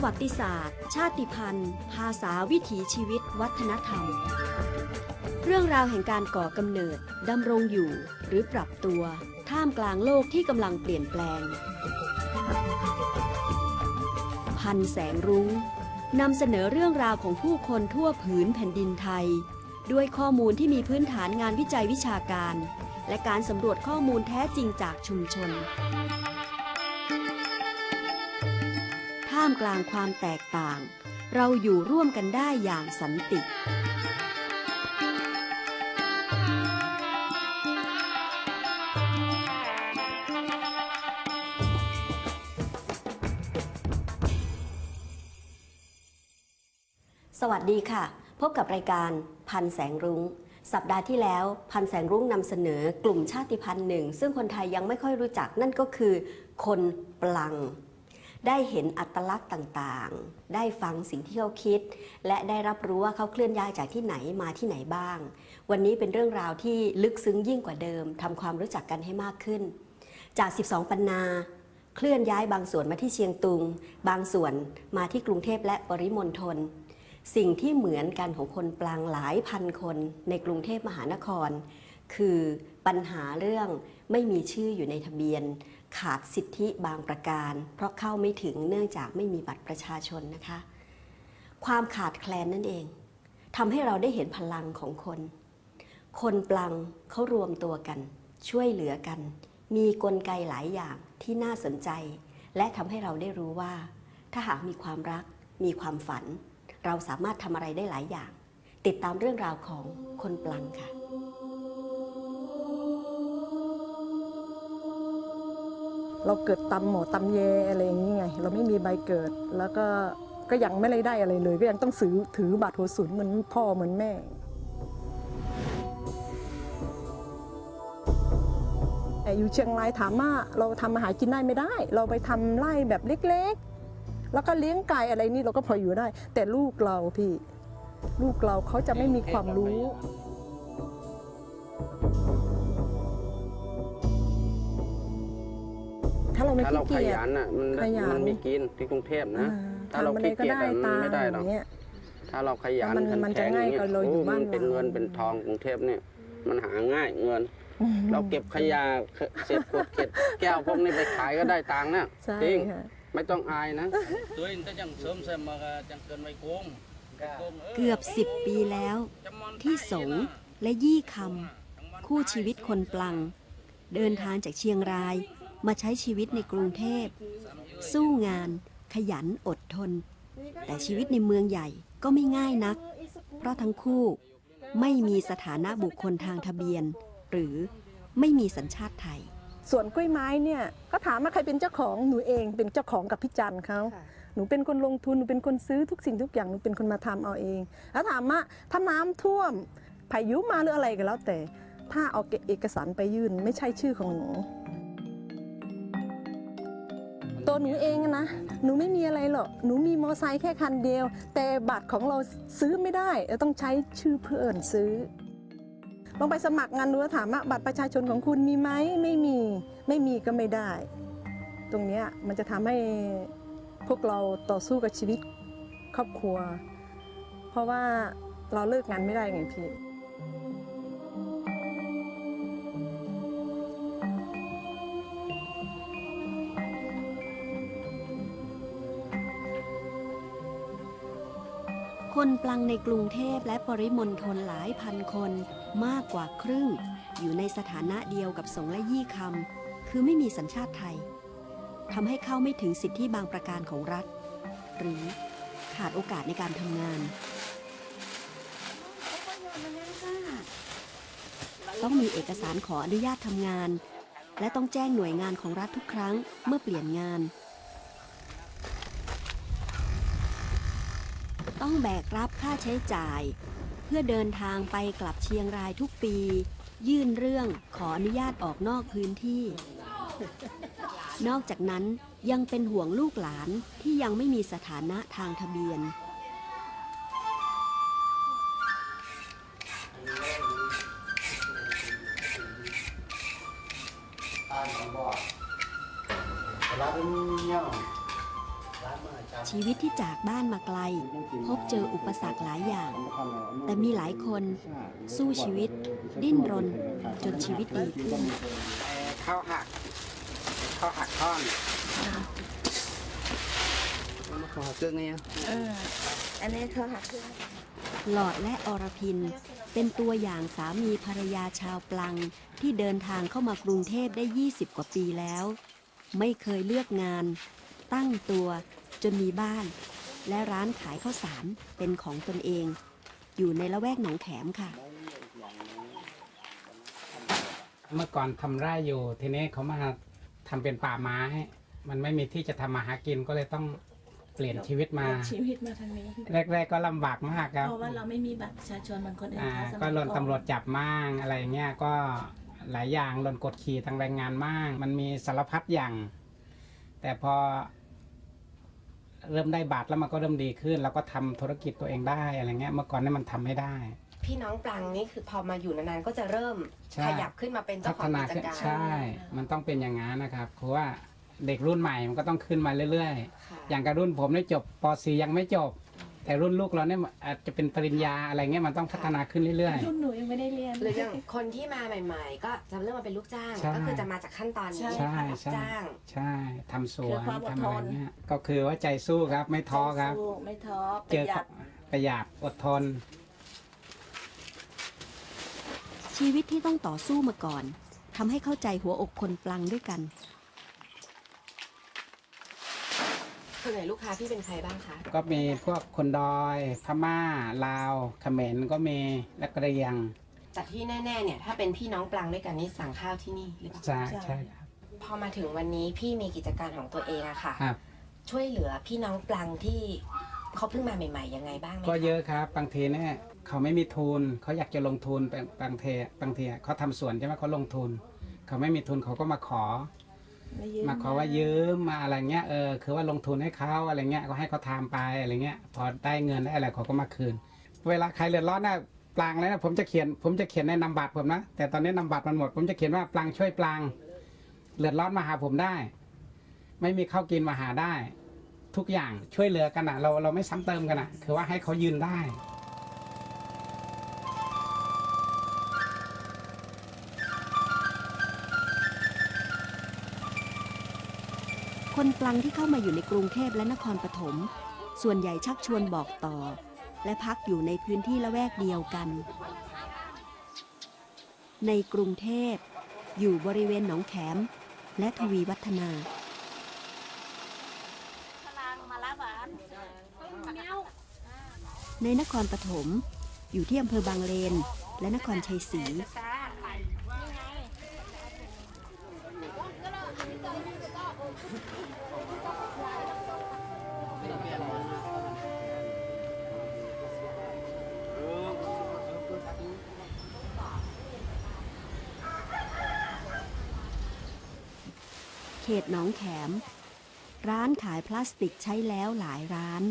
ประวัติศาสตร์ ชาติพันธุ์ ภาษาวิถีชีวิต วัฒนธรรม เรื่องราวแห่งการก่อกำเนิดดำรงอยู่ หรือปรับตัว ท่ามกลางโลกที่กำลังเปลี่ยนแปลง พันแสงรุ้งนำเสนอเรื่องราวของผู้คนทั่วผืนแผ่นดินไทย ด้วยข้อมูลที่มีพื้นฐานงานวิจัยวิชาการ และการสำรวจข้อมูลแท้จริงจากชุมชนามกลางความแตกต่าง เราอยู่ร่วมกันได้อย่างสันติสวัสดีค่ะ พบกับรายการพันแสงรุง้ง สัปดาห์ที่แล้วพันแสงรุ้งนำเสนอกลุ่มชาติพันธุ์หนึ่ง ซึ่งคนไทยยังไม่ค่อยรู้จักนั่นก็คือ คนปลัง ได้เห็นอัตลักษณ์ต่างๆ ได้ฟังสิ่งที่เขาคิด และได้รับรู้ว่าเขาเคลื่อนย้ายจากที่ไหนมาที่ไหนบ้าง วันนี้เป็นเรื่องราวที่ลึกซึ้งยิ่งกว่าเดิมทำความรู้จักกันให้มากขึ้น จาก 12 ปันนาเคลื่อนย้ายบางส่วนมาที่เชียงตุง บางส่วนมาที่กรุงเทพและปริมณฑลสิ่งที่เหมือนกันของคนปลางหลายพันคนในกรุงเทพมหานคร คือปัญหาเรื่องไม่มีชื่ออยู่ในทะเบียน ขาดสิทธิบางประการ เพราะเข้าไม่ถึงเนื่องจากไม่มีบัตรประชาชนนะคะ ความขาดแคลนนั่นเองทำให้เราได้เห็นพลังของคน คนปลังเขารวมตัวกัน ช่วยเหลือกัน มีกลไกหลายอย่างที่น่าสนใจ และทำให้เราได้รู้ว่า ถ้าหากมีความรัก มีความฝัน เราสามารถทำอะไรได้หลายอย่าง ติดตามเรื่องราวของคนปลังค่ะ เราเกิดตำหมอตำแยอะไรอย่างนี้ไง เราไม่มีใบเกิดแล้วก็ก็ยังไม่ได้ได้อะไรเลย ก็ยังต้องซื้อถือบัตรหัวศูนย์เหมือนพ่อเหมือนแม่แต่อยู่เชียงรายถามว่าเราทำอาหารกินได้ไม่ได้ เราไปทำไร่แบบเล็กๆ แล้วก็เลี้ยงไก่อะไรนี่เราก็พออยู่ได้ แต่ลูกเราพี่ ลูกเราเขาจะไม่มีความรู้ ถ้าเราไม่ถ้าขี้เราขเกียจ ยันอะมันขยัน มันมีกินที่กรุงเทพนะ อ่ถ้าเราทำอะไรขี้ก็เกียจได้อะมันตามไม่ได้หรอก อย่างเงี้ย ถ้าเราขยันมันขันมันแข็จะงง่ายอย่างเงี้ยกว่าเราอยู่โอ้บ้านมันเป็นเรา เงินเป็นทองกรุงเทพเนี่ยมันหาง่ายเงิน เราเก็บขยะเศษขวดเก็บแก้วพวกนี้ไปขายก็ได้ตังค์นะใช่จริงค่ะ ไม่ต้องอายนะ tôi ta chẳng sớm xem mà chẳng cần mày cuồng Cuồng, เกือบ10ปีแล้ว chăm món ที่ thay สง vậy และยี่ค nè. Chẳng ำ món คู่ thay ชีวิต thì คนปลัง เดินทางจากเชียงราย มาใช้ชีวิตในกรุงเทพ สู้งาน ขยันอดทน แต่ชีวิตในเมืองใหญ่ก็ไม่ง่ายนัก เพราะทั้งคู่ไม่มีสถานะบุคคลทางทะเบียน หรือไม่มีสัญชาติไทย ส่วนกล้วยไม้เนี่ยก็ถามว่าใครเป็นเจ้าของหนูเองเป็นเจ้าของกับพี่จันทร์เขาหนูเป็นคนลงทุนหนูเป็นคนซื้อทุกสิ่งทุกอย่างหนูเป็นคนมาทำเอาเอง แล้วถามว่าถ้าน้ำท่วมพายุมาหรืออะไรก็แล้วแต่ ถ้าเอาเอกสารไปยื่นไม่ใช่ชื่อของหนู ตัวหนูเองนะ หนูไม่มีอะไรหรอก หนูมีมอไซค์แค่คันเดียว แต่บัตรของเราซื้อไม่ได้เราต้องใช้ชื่อเพื่อนซื้อ ลองไปสมัครงานดูแล้วถามว่าบัตรประชาชนของคุณมีไหมไม่มี ไม่มีก็ไม่ได้ ตรงเนี้ยมันจะทำให้พวกเราต่อสู้กับชีวิตครอบครัว เพราะว่าเราเลิกงานไม่ได้ไงพี่ คนปลังในกรุงเทพและปริมณฑลหลายพันคนมากกว่าครึ่ง อยู่ในสถานะเดียวกับสงและยี่คำคือไม่มีสัญชาติไทยทำให้เข้าไม่ถึงสิทธิบางประการของรัฐ หรือขาดโอกาสในการทำงาน ต้องมีเอกสารขออนุญาตทำงาน และต้องแจ้งหน่วยงานของรัฐทุกครั้งเมื่อเปลี่ยนงาน ต้องแบกรับค่าใช้จ่าย เพื่อเดินทางไปกลับเชียงรายทุกปี ยื่นเรื่องขออนุญาตออกนอกพื้นที่ นอกจากนั้นยังเป็นห่วงลูกหลานที่ยังไม่มีสถานะทางทะเบียน ที่จากบ้านมาไกล พบเจออุปสรรคหลายอย่าง แต่มีหลายคนสู้ชีวิต ดิ้นรน จนชีวิตดีขึ้นข้าวหักข้าวหักท่อนมันมาขอเครื่องนี้อันนี้เขาหักหลอดและอรพิน เป็นตัวอย่างสามีภรรยาชาวปลัง ที่เดินทางเข้ามากรุงเทพได้ 20 กว่าปีแล้ว ไม่เคยเลือกงาน ตั้งตัว จนมีบ้าน และร้านขายข้าวสารเป็นของตนเอง อยู่ในละแวกหนองแขมค่ะ เมื่อก่อนทำไร่อยู่ ทีนี้เขามาทำเป็นป่าไม้ มันไม่มีที่จะทำมาหากินก็เลยต้องเปลี่ยนชีวิตมา ชีวิตมาทางนี้ แรก ๆ ก็ลำบากมากครับ เพราะว่าเราไม่มีบัตรประชาชนเหมือนคนอื่นอ่าเขาสมัยก็โดนอนตำรวจจับมั่งอะไรเงี้ยก็หลายอย่างโดนกดขี่ทางแรงงานมั่งมันมีสารพัดอย่าง แต่พอ เริ่มได้บัตรแล้วมันก็เริ่มดีขึ้น แล้วก็ทำธุรกิจตัวเองได้อะไรเงี้ยเมื่อก่อนนี่มันทำไม่ได้ พี่น้องปลังนี่คือพอมาอยู่นานๆก็จะเริ่มใช่ขยับขึ้นมาเป็นพัเจ้าขฒองนากิจขึ้นการใช่ มันต้องเป็นอย่างนั้นนะครับเพราะว่าเด็กรุ่นใหม่มันก็ต้องขึ้นมาเรื่อยๆค่ะอย่างกับรุ่นผมเนี่ยจบป .4 ยังไม่จบ แต่รุ่นลูกเราเนี่ยอาจจะเป็นปริญญาอะไรเงี้ยมันต้องพัฒนาขึ้นเรื่อย รุ่นหนูยังไม่ได้เรียน หรืออย่างคนที่มาใหม่ๆ ก็จะเริ่มมาเป็นลูกจ้าง ใช่ ก็คือจะมาจากขั้นตอนนี้ใช่ใช่รับใช่จ้างๆใช่ทำสวนคือความอดทำทอะไรนเงี้ยก็คือว่าใจสู้ครับไม่ท้อครับ สู้ไม่ท้อปเจระอหยัดประหยัดอดทน ชีวิตที่ต้องต่อสู้มาก่อนทำให้เข้าใจหัวอกคนปลังด้วยกัน ส่วนใหญ่ลูกค้าพี่เป็นใครบ้างคะ ก็มีพวกคนดอยพม่าลาวเขมรก็มีและกระเรียงแต่ที่แน่ ๆ เนี่ย ถ้าเป็นพี่น้องปลังด้วยกันนี่สั่งข้าวที่นี่หรือเปล่าใช่ใช่ครับพอมาถึงวันนี้พี่มีกิจการของตัวเองอะค่ะ ครับ ช่วยเหลือพี่น้องปลังที่เขาเพิ่งมาใหม่ๆยังไงบ้างไหมก็คะเยอะครับบางทีเนี่ยเขาไม่มีทุนเขาอยากจะลงทุนบางบางทีบางทีเขาทำสวนใช่ไหมเขาลงทุน เขาไม่มีทุนเขาก็มาขอไมาขอว่ายืมมาอะไรเงี้ยเออคือว่าลงทุนให้เขาอะไรเงี้ยก็ให้เขาทำไปอะไรเงี้ยพอได้เงินได้อะไรเขาก็มาคืน เวลาใครเดือดร้อนน่ะปลางเลยนะผมจะเขียน ผมจะเขียนในนามบัตรผมนะแต่ตอนนี้นามบัตรมันหมด ผมจะเขียนว่าปลางช่วยปลางเดือดร้อนมาหาผมได้ ไม่มีข้าวกินมาหาได้ ทุกอย่างช่วยเหลือกันอะเราเราไม่ซ้ำเติมกันอะคือว่าให้เขายืนได้ คนปลังที่เข้ามาอยู่ในกรุงเทพและนครปฐม ส่วนใหญ่ชักชวนบอกต่อ และพักอยู่ในพื้นที่ละแวกเดียวกัน ในกรุงเทพ อยู่บริเวณหนองแขม และทวีวัฒนาในนครปฐม อยู่ที่อำเภอบางเลน และนครชัยศรี ขตหนองแขม ร้านขายพลาสติกใช้แล้วหลายร้าน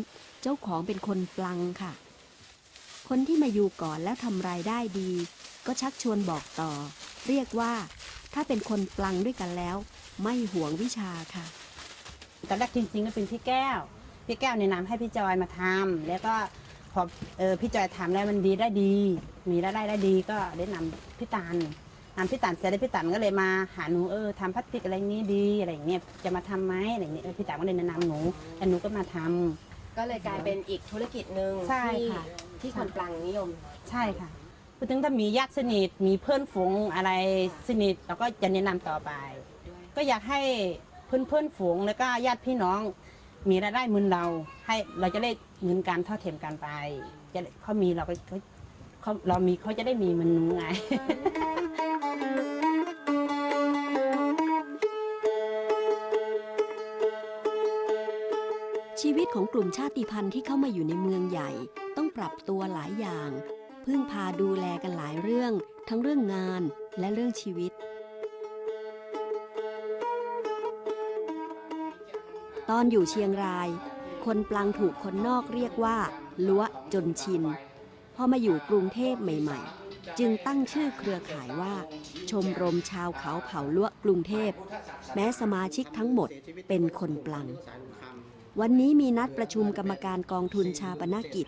เจ้าของเป็นคนปลังค่ะ คนที่มาอยู่ก่อนแล้วทำรายได้ดี ก็ชักชวนบอกต่อ เรียกว่า ถ้าเป็นคนปลังด้วยกันแล้ว ไม่หวงวิชาค่ะตอนแรกจริงๆก็เป็นพี่แก้ว พี่แก้วแนะนำให้พี่จอยมาทำแล้วก็พอออพี่จอยทำแล้วมันดีได้ดี มีรายได้ได้ดีก็ได้นำพี่ตัน นำพี่ตันเสร็จแล้วพี่ตันก็เลยมาหาหนูเออทำพลาสติกอะไรนี้ดีอะไรอย่างเงี้ยจะมาทำไหมอะไรอย่างเงี้ยเออพี่ตันก็เลยแนะนำหนูแล้วหนูก็มาทำ ก็เลยกลายเป็นอีกธุรกิจหนึ่งใช่ที่ค่ะ ที่คนปลังนิยม ใช่ค่ะพูดถึงถ้ามีญาติสนิทมีเพื่อนฝูงอะไรสนิทเราก็จะแนะนำต่อไป ก็อยากให้เพื่อนเพื่อนๆฝูงแล้วก็ญาติพี่น้อง มีรายได้เหมือนเรา ให้เราจะได้เหมือนกันเท่าเทียมกันไปจะได้เขามีเราก็เขาเขาเรามีเขาจะได้มีเหมันหนูไง ตของกลุ่มชาติพันธุ์ที่เข้ามาอยู่ในเมืองใหญ่ ต้องปรับตัวหลายอย่าง พึ่งพาดูแลกันหลายเรื่อง ทั้งเรื่องงานและเรื่องชีวิต ตอนอยู่เชียงราย คนปลังถูกคนนอกเรียกว่าล้วจนชินพอมาอยู่กรุงเทพใหม่ ๆ จึงตั้งชื่อเครือข่ายว่า ชมรมชาวเขาเผ่าล้วกรุงเทพ แม้สมาชิกทั้งหมดเป็นคนปลัง วันนี้มีนัดประชุมกรรมการกองทุนชาปนกิจ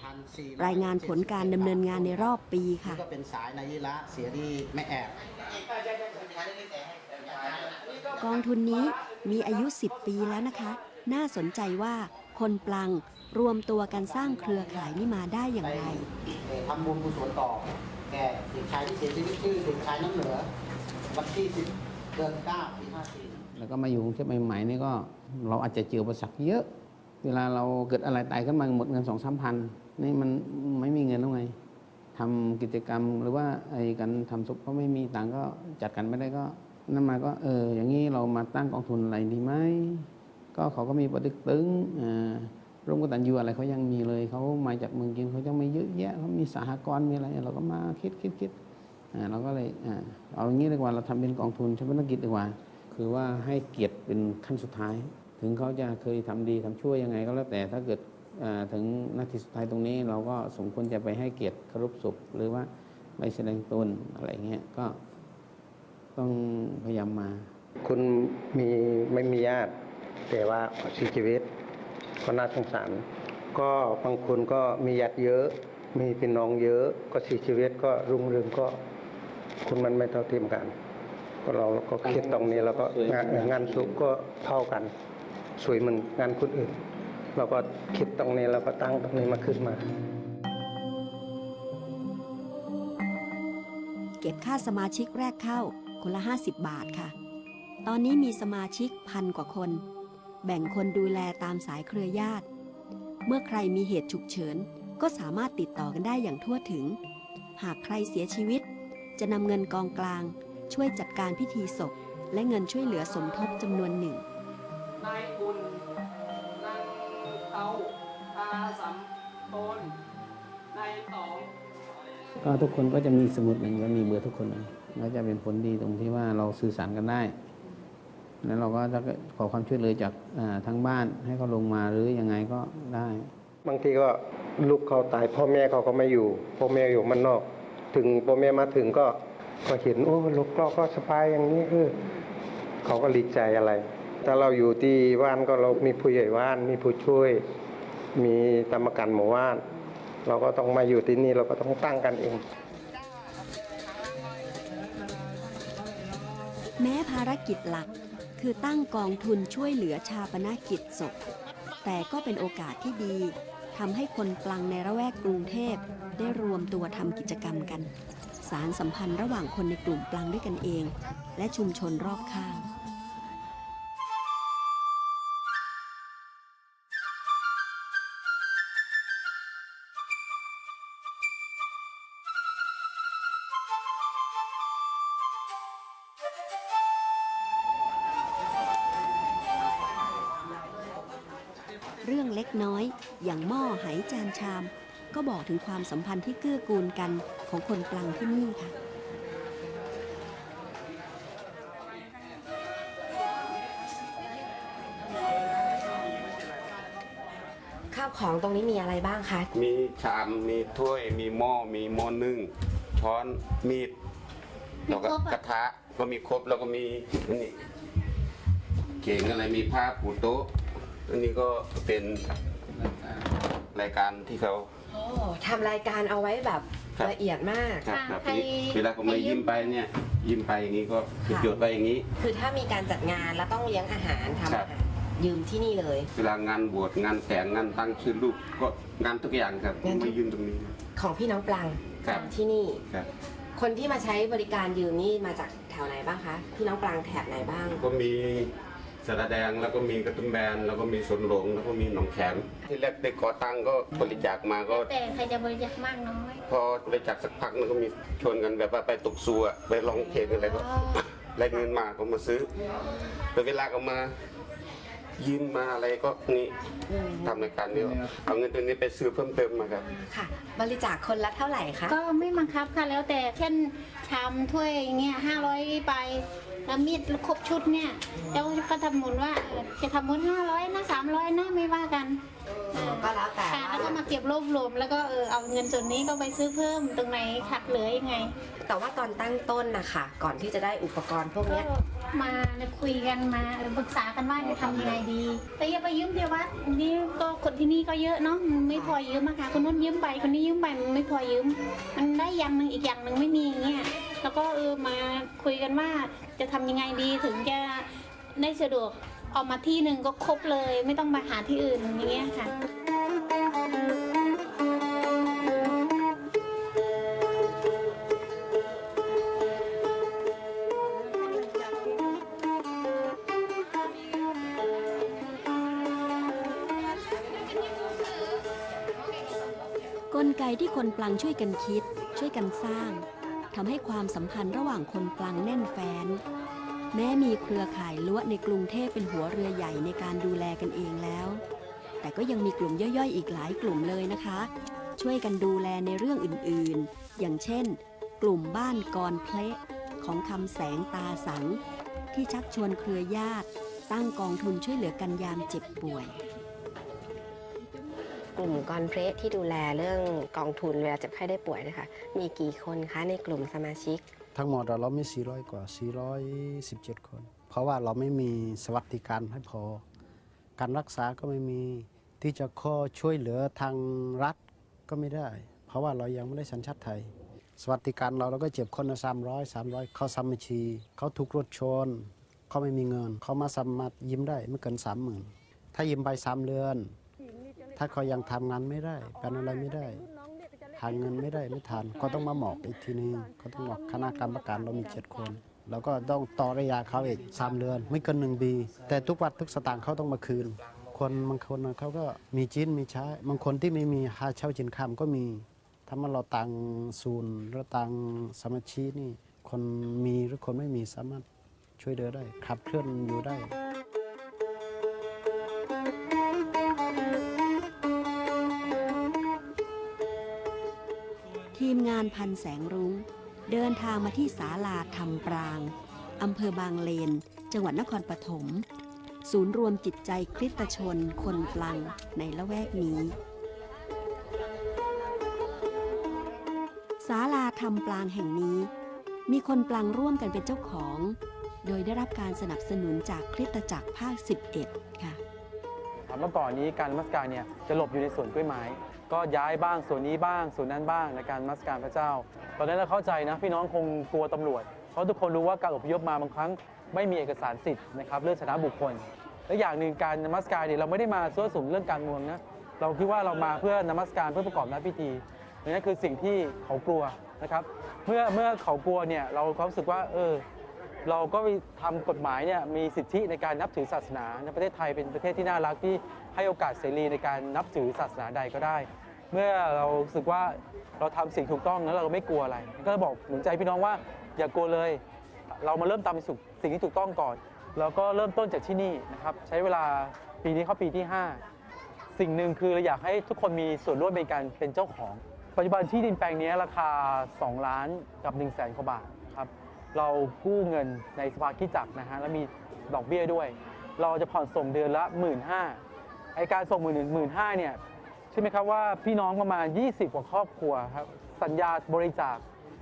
รายงานผลการดำเนินงานในรอบปีค่ะ ก็เป็นสายนายิระเสียที่ไม่แอบกองทุนนี้มีอายุ 10 ปีแล้วนะคะ น่าสนใจว่าคนปลังรวมตัวกันสร้างเครือข่ายนี้มาได้อย่างไร ทำบุญกุศลต่อแก่เด็กชายที่เสียชีวิตชื่อเด็กชายน้ำเหนือวันที่10เดือน9ปี54แล้วก็มาอยู่กรุงเทพใหม่ๆนี่ก็เราอาจจะเจออุปสรรคเยอะ เวลาเราเกิดอะไรตายขึ้นมาหมดเงินสองสามพันนี่มันไม่มีเงินแล้วไงทำกิจกรรมหรือว่าไอ้การทำศพก็ไม่มีตังก็จัดกันไม่ได้ก็นั่นมาก็เอออย่างนี้เรามาตั้งกองทุนอะไรดีไหมก็เขาก็มีปฏิตึงอ่าร่วมกตันยูอะไรเขายังมีเลยเขามาจากเมืองจีนเขาจะไม่เยอะแยะเขามีสหกรณ์มีอะไร เราก็มาคิดคิดคิดอ่าเราก็เลยอ่าเอาอย่างนี้ดีกว่าเราทำเป็นกองทุนชาปนกิจดีกว่า คือว่าให้เกียรติเป็นขั้นสุดท้าย ถึงเขาจะเคยทำดีทำชั่วยังไงก็แล้วแต่ถ้าเกิดถึงนาทีสุดท้ายตรงนี้ เราก็สมควรจะไปให้เกียรติเคารพศพหรือว่าไปแสดงตนอะไรเงี้ยก็ต้องพยายามมา คุณมีไม่มีญาติ แต่ว่าเสียชีวิตก็น่าสงสารก็บางคนก็มีญาติเยอะ มีพี่น้องเยอะก็เสียชีวิตก็รุ่งเรืองก็คุณมันไม่เท่าเทียมกัน ก็เราก็คิดตรงนี้แล้วก็งานงานสุขก็เท่ากัน สวยเหมือนงานคนอื่น เราก็คิดตรงนี้แล้วก็ตั้งตรงนี้มาขึ้นมา เก็บค่าสมาชิกแรกเข้าคนละ 50 บาทค่ะ ตอนนี้มีสมาชิกพันกว่าคน แบ่งคนดูแลตามสายเครือญาติ เมื่อใครมีเหตุฉุกเฉิน ก็สามารถติดต่อกันได้อย่างทั่วถึง หากใครเสียชีวิต จะนำเงินกองกลาง ช่วยจัดการพิธีศพ และเงินช่วยเหลือสมทบจำนวนหนึ่ง ก็ทุกคนก็จะมีสมุดหนึ่งแล้วมีเบอร์ทุกคนเลยก็จะเป็นผลดีตรงที่ว่าเราสื่อสารกันได้ แล้วเราก็จะขอความช่วยเหลือจากอ่าทางบ้านให้เขาลงมาหรือยังไงก็ได้ บางทีก็ลูกเขาตาย พ่อแม่เขาก็ไม่อยู่ พ่อแม่อยู่มันนอก ถึงพ่อแม่มาถึงก็ก็เห็นโอ้ลูกเราก็สบายอย่างนี้เออเขาก็ดีใจอะไร ถ้าเราอยู่ที่บ้านก็เรามีผู้ใหญ่บ้าน มีผู้ช่วย มีกรรมการหมู่บ้าน เราก็ต้องมาอยู่ที่นี่เราก็ต้องตั้งกันเอง แม้ภารกิจหลักคือตั้งกองทุนช่วยเหลือชาปนกิจศพ แต่ก็เป็นโอกาสที่ดีทำให้คนปลังในระแวกกรุงเทพได้รวมตัวทำกิจกรรมกัน สารสัมพันธ์ระหว่างคนในกลุ่มปลังด้วยกันเอง และชุมชนรอบข้าง เรื่องเล็กน้อย อย่างหม้อไหจานชาม ก็บอกถึงความสัมพันธ์ที่เกื้อกูลกันของคนปลังที่นี่ค่ะข้าวของตรงนี้มีอะไรบ้างคะ มีชาม มีถ้วย มีหม้อ มีหม้อนึ่ง ช้อน มีด แล้วก็กระทะ ก็มีครบ แล้วก็มีอันนี่เข่งอะไร มีผ้าปูโต๊ะ อันนี้ก็เป็นรายการที่เขา โอ้ทำรายการเอาไว้แบบครับ ละเอียดมาก ครับแบบนี้เวลาเขามายิ้มไปเนี่ย ยิ้มไปอย่างนี้ก็คือจดไว้อย่างนี้ คือถ้ามีการจัดงานแล้วต้องเลี้ยงอาหารทำครัอาบหารยืมที่นี่เลย เวลางานบวชงานแต่งงานตั้งชื่อลูกก็งานทุกอย่างครับงานทุกไม่ยืมตรงนี้ ของพี่น้องปลังครับ ที่นี่ ครับ คนที่มาใช้บริการยืมนี่มาจากแถวไหนบ้างคะ พี่น้องปลังแถบไหนบ้าง ก็มี สระแดงแล้วก็มีกระตุ้มแบนแล้วก็มีสวนหลงแล้วก็มีหนองแขมที่แรกได้ก่อตั้งก็บริจาคมาก็ แต่ใครจะบริจาคมากน้อยพอบริจาคสักพักนึงก็มีชวนกันแบบว่าไปตกซัวไปร้องเพลงอะไรก็ได้เงินมาก็มาซื้อแต่เวลาก็มายืมมาอะไรก็นี่ทำรายการนี้เอาเงินตัวนี้ไปซื้อเพิ่มเติมมาครับค่ะ บริจาคคนละเท่าไหร่คะก็ไม่บังคับค่ะแล้วแต่เช่นชามถ้วยอย่างเงี้ยห้าร้อยไป แล้วมีดครบชุดเนี่ยแล้วก็ทำบุญว่าเออจะทำบุญห้าร้อยนะสามร้อยนะไม่ว่ากันก็แล้วแต่ค่ะว่าแล้วก็มาเก็บรวบรวม แล้วก็เออเอาเงินส่วนนี้ก็ไปซื้อเพิ่มตรงไหนขาดเหลือยังไง แต่ว่าตอนตั้งต้นนะคะก่อนที่จะได้อุปกรณ์พวกก็เนี้ยมาแล้วคุยกันมาปรึกษากันว่าจะทำยังไงดีแต่อย่าไปยืมเดียววัดนี่ก็คนที่นี่ก็เยอะเนาะมันไม่พอยืมอะค่ะคนนู้นยืมไปคนนี้ยืมไปมันไม่พอยืม มันได้อย่างหนึ่งอีกอย่างหนึ่งไม่มีอย่างเงี้ยแล้วก็เออมาคุยกันว่า จะทำยังไงดีถึงจะได้สะดวกออกมาที่หนึ่งก็ครบเลย ไม่ต้องมาหาที่อื่นอย่างเงี้ยค่ะกลไกที่คนปลังช่วยกันคิด ช่วยกันสร้าง ทำให้ความสัมพันธ์ระหว่างคนปลังแน่นแฟ้น แม้มีเครือข่ายล้วในกรุงเทพเป็นหัวเรือใหญ่ในการดูแลกันเองแล้ว แต่ก็ยังมีกลุ่มย่อยๆ อีกหลายกลุ่มเลยนะคะ ช่วยกันดูแลในเรื่องอื่นๆ อย่างเช่น กลุ่มบ้านกรเพลของคำแสงตาสัง ที่ชักชวนเครือญาติ ตั้งกองทุนช่วยเหลือกันยามเจ็บป่วย กลุ่มกอนเพรสที่ดูแลเรื่องกองทุนเวลาเจ็บไข้ได้ป่วยนะคะ มีกี่คนคะในกลุ่มสมาชิก ทั้งหมดเรามี 400 กว่า 417 คน เพราะว่าเราไม่มีสวัสดิการให้พอ การรักษาก็ไม่มีที่จะขอช่วยเหลือทางรัฐก็ไม่ได้ เพราะว่าเรายังไม่ได้สัญชาติไทย สวัสดิการเราเราก็เจ็บคนละ300 300เขาซ้ำบัญชี เขาถูกรถชน เขาไม่มีเงิน เขามาสามารถยิ้มได้ไม่เกิน30,000ถ้ายิ้มไป3เดือน ถ้าเขายังทำงานไม่ได้เป็นอะไรไม่ได้หาเงินไม่ได้ไม่ทันก็ต้องมาหมอกอีกทีนึงก็ต้องบอกคณะกรรมการเรามีเจ็ดคน แล้วก็ต้องต่อระยะเขาอีกสามเดือน ไม่เกินหนึ่งปีแต่ทุกวัดทุกสตางค์เขาต้องมาคืน คนบางคนเขาก็มีจินมีใช้บางคนที่ไม่มีหาเช่าจินคำก็มี ถ้ามันเราตังศูนย์เราตังสมาชิกนี่ คนมีหรือคนไม่มีสามารถช่วยเหลือได้ขับเคลื่อนอยู่ได้านพันแสงรุง้ง เดินทางมาที่ศาลาธรรมปรางอำเภอบางเลน จังหวัดนครปฐมศูนย์รวมจิตใจคริสตชนคนปลังในละแวกนี้ ศาลาธรรมปรางแห่งนี้ มีคนปลังร่วมกันเป็นเจ้าของ โดยได้รับการสนับสนุนจากคริสตจักรภาค 11 ค่ะเมื่อก่อนนี้การมัสการเนี่ยจะหลบอยู่ในสวนกล้วยไม้ ก็ย้ายบ้างส่วนนี้บ้างส่วนนั้นบ้างในการมัสการพระเจ้า ตอนนั้นเราเข้าใจนะพี่น้องคงกลัวตำรวจ เพราะทุกคนรู้ว่าการอพยพมาบางครั้งไม่มีเอกสารสิทธิ์นะครับเรื่องชนะบุคคล และอย่างหนึ่งการนมัสการเนี่ยเราไม่ได้มาซั่วสุมเรื่องการเมืองนะเราคิดว่าเรามาเพื่อนมัสการเพื่อประกอบหน้าพิธีนั่นคือสิ่งที่เขากลัวนะครับ เมื่อเมื่อเขากลัวเนี่ยเราก็รู้สึกว่าเออ เราก็ไปทำกฎหมายเนี่ยมีสิทธิในการนับถือศาสนาในประเทศไทยเป็นประเทศที่น่ารักที่ให้โอกาสเสรีในการนับถือศาสนาใดก็ได้ เมื่อเราสึกว่าเราทำสิ่งถูกต้องแล้วเราไม่กลัวอะไร ก็บอกหนุนใจพี่น้องว่าอย่ากลัวเลย เรามาเริ่มทำสิ่งที่ถูกต้องก่อน แล้วก็เริ่มต้นจากที่นี่นะครับใช้เวลาปีนี้เข้าปีที่ 5 สิ่งหนึ่งคือเราอยากให้ทุกคนมีส่วนร่วมในการเป็นเจ้าของ ปัจจุบันที่ดินแปลงนี้ราคา 2 ล้านกับ1 0 0 0 0แสนกว่าบาท เรากู้เงินในสภาคิดจักรนะฮะแล้วมีดอกเบี้ยด้วย เราจะผ่อนส่งเดือนละ 1 5ื่นไอการส่งหมื่นหมื่นห้าเนี่ยใช่ไหมครับว่าพี่น้องประมาณ 20 กว่าครอบครัวครับสัญญาบริจาค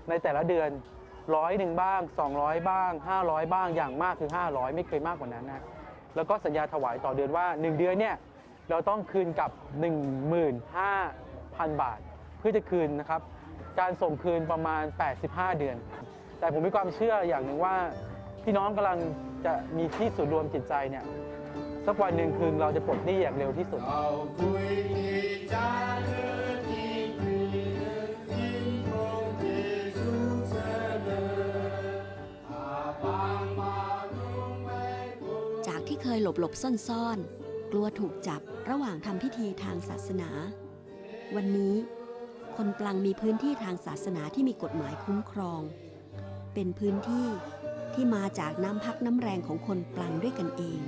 ในแต่ละเดือนร้อยหนึ่งบ้าง 200 บ้าง 500 บ้างอย่างมากคือ 500 ไม่เคยมากกว่านั้นนะแล้วก็สัญญาถวายต่อเดือนว่า 1 เดือนเนี่ยเราต้องคืนกับ 15,000 บาท เพื่อจะคืนนะครับการส่งคืนประมาณ 85 เดือน แต่ผมมีความเชื่ออย่างหนึ่งว่า พี่น้องกำลังจะมีที่ศูนย์รวมจิตใจเนี่ยสักวันหนึ่งคือเราจะปลดหนี้อย่างเร็วที่สุดจากที่เคยหลบหลบซ่อนซ่อนๆ กลัวถูกจับระหว่างทำพิธีทางศาสนา วันนี้คนปลังมีพื้นที่ทางศาสนาที่มีกฎหมายคุ้มครอง เป็นพื้นที่ที่มาจากน้ำพักน้ำแรงของคนปลังด้วยกันเอง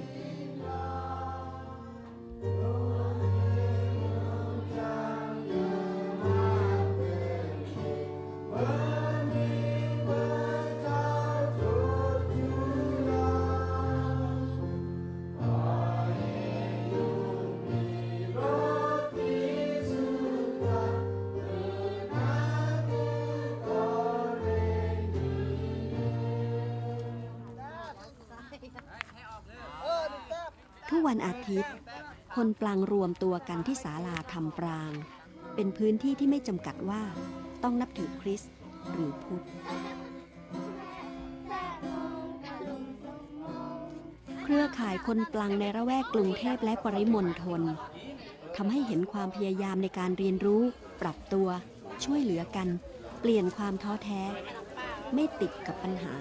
คนปลางรวมตัวกันที่ศาลาทำปราง เป็นพื้นที่ที่ไม่จำกัดว่าต้องนับถือคริสต์หรือพุทธ เครือข่ายคนปลังในระแวกกรุงเทพและปริมณฑลทำให้เห็นความพยายามในการเรียนรู้ ปรับตัว ช่วยเหลือกัน เปลี่ยนความท้อแท้ ไม่ติดกับปัญหา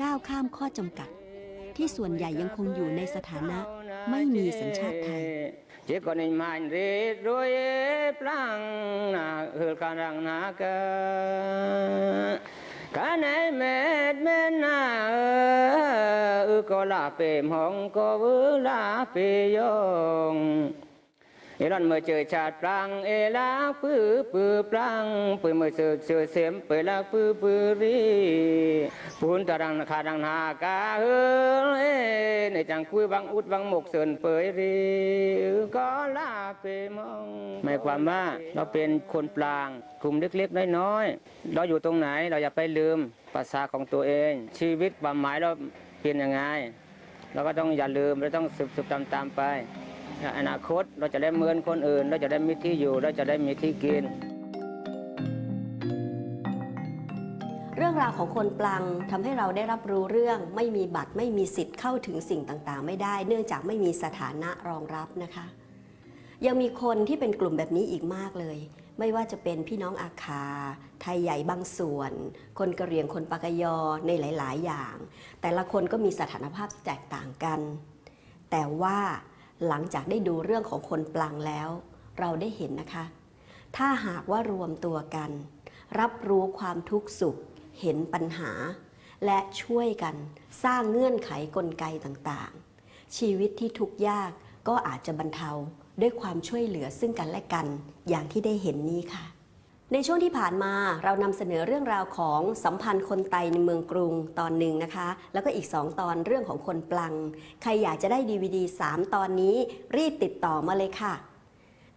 ก้าวข้ามข้อจำกัด ที่ส่วนใหญ่ยังคงอยู่ในสถานะ ไม่มีสัญชาติไทย chỉ còn in mạnh rít đuôi plang na hư ca răng na ca cả này mệt mệt na ư có là phê hong có vư là phê yong เอ รอนเมื่อเจอชาติปรางเอลาปื้อปื้อปรางปื้อเมื่อเจอเจอเสียมเปิดลาปื้อปื้อรีพูนตะรังคาดังนากาเฮเอในจังคุยบังอุดบังหมกเสินเปยรีก็ลาเปมองหมายความว่าเราเป็นคนปรางกลุ่มเล็กๆน้อยๆเราอยู่ตรงไหนเราอย่าไปลืมภาษาของตัวเอง ชีวิตความหมายเราเป็นยังไงเราก็ต้องอย่าลืมเราต้องสืบสืบตามตามๆไป อนาคตเราจะได้เหมือนคนอื่น เราจะได้มีที่อยู่ เราจะได้มีที่กิน เรื่องราวของคนปลังทำให้เราได้รับรู้เรื่องไม่มีบัตรไม่มีสิทธิ์เข้าถึงสิ่งต่างๆ ไม่ได้ เนื่องจากไม่มีสถานะรองรับนะคะ ยังมีคนที่เป็นกลุ่มแบบนี้อีกมากเลย ไม่ว่าจะเป็นพี่น้องอาคา ไทยใหญ่บางส่วน คนกะเหรี่ยงคนปากยอในหลาย ๆ อย่าง แต่ละคนก็มีสถานภาพแตกต่างกัน แต่ว่า หลังจากได้ดูเรื่องของคนปลังแล้ว เราได้เห็นนะคะ ถ้าหากว่ารวมตัวกัน รับรู้ความทุกข์สุข เห็นปัญหา และช่วยกันสร้างเงื่อนไขกลไกต่างๆ ชีวิตที่ทุกข์ยากก็อาจจะบรรเทาด้วยความช่วยเหลือซึ่งกันและกัน อย่างที่ได้เห็นนี้ค่ะ ในช่วงที่ผ่านมาเรานำเสนอเรื่องราวของสัมพันธ์คนไตในเมืองกรุงตอนหนึ่งนะคะ แล้วก็อีก 2 ตอนเรื่องของคนปลัง ใครอยากจะได้ DVD 3ตอนนี้ รีบติดต่อมาเลยค่ะ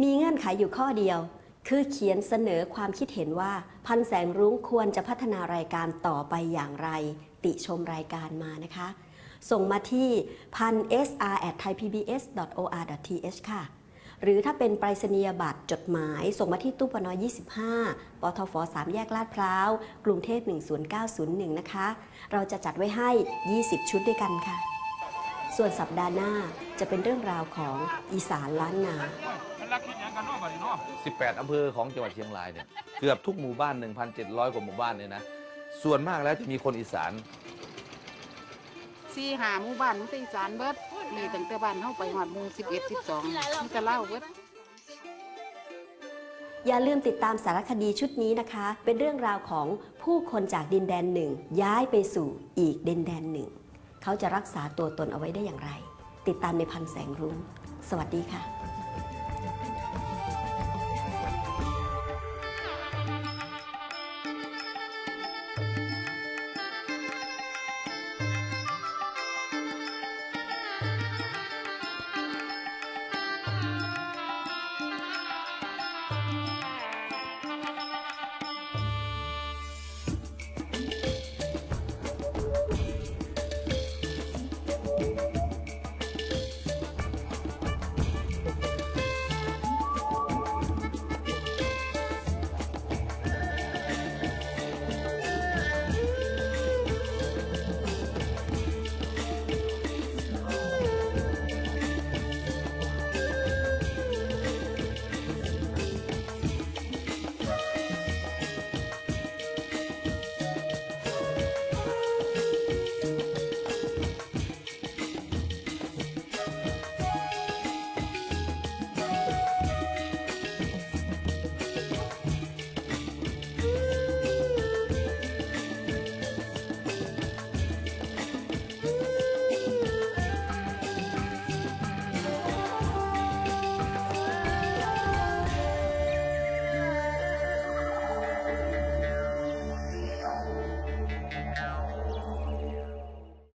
มีเงื่อนไขอยู่ข้อเดียว คือเขียนเสนอความคิดเห็นว่า พันแสงรุ้งควรจะพัฒนารายการต่อไปอย่างไร ติชมรายการมานะคะ ส่งมาที่พัน sr at thaipbs.or.th ค่ะ หรือถ้าเป็นไปรษณียบัตรจดหมาย ส่งมาที่ตู้ปน25 ปทฟ3 แยกลาดพร้าว กรุงเทพ 10901 นะคะ เราจะจัดไว้ให้ 20 ชุดด้วยกันค่ะ ส่วนสัปดาห์หน้าจะเป็นเรื่องราวของอีสานล้านนา 18 อำเภอของจังหวัดเชียงรายเนี่ยเกือบทุกหมู่บ้าน 1,700 กว่าหมู่บ้านเนี่ยนะ ส่วนมากแล้วจะมีคนอีสาน สี่หาหมู่บ้านมันตีสารเบิด มีตั้งแต่บ้านเข้าไปหอดหมูสิบเอ็ดสิบสองมันจะเล่าเว้ยอย่าลืมติดตามสารคดีชุดนี้นะคะ เป็นเรื่องราวของผู้คนจากดินแดนหนึ่ง ย้ายไปสู่อีกดินแดนหนึ่ง เขาจะรักษาตัวตนเอาไว้ได้อย่างไร ติดตามในพันแสงรุ้งสวัสดีค่ะ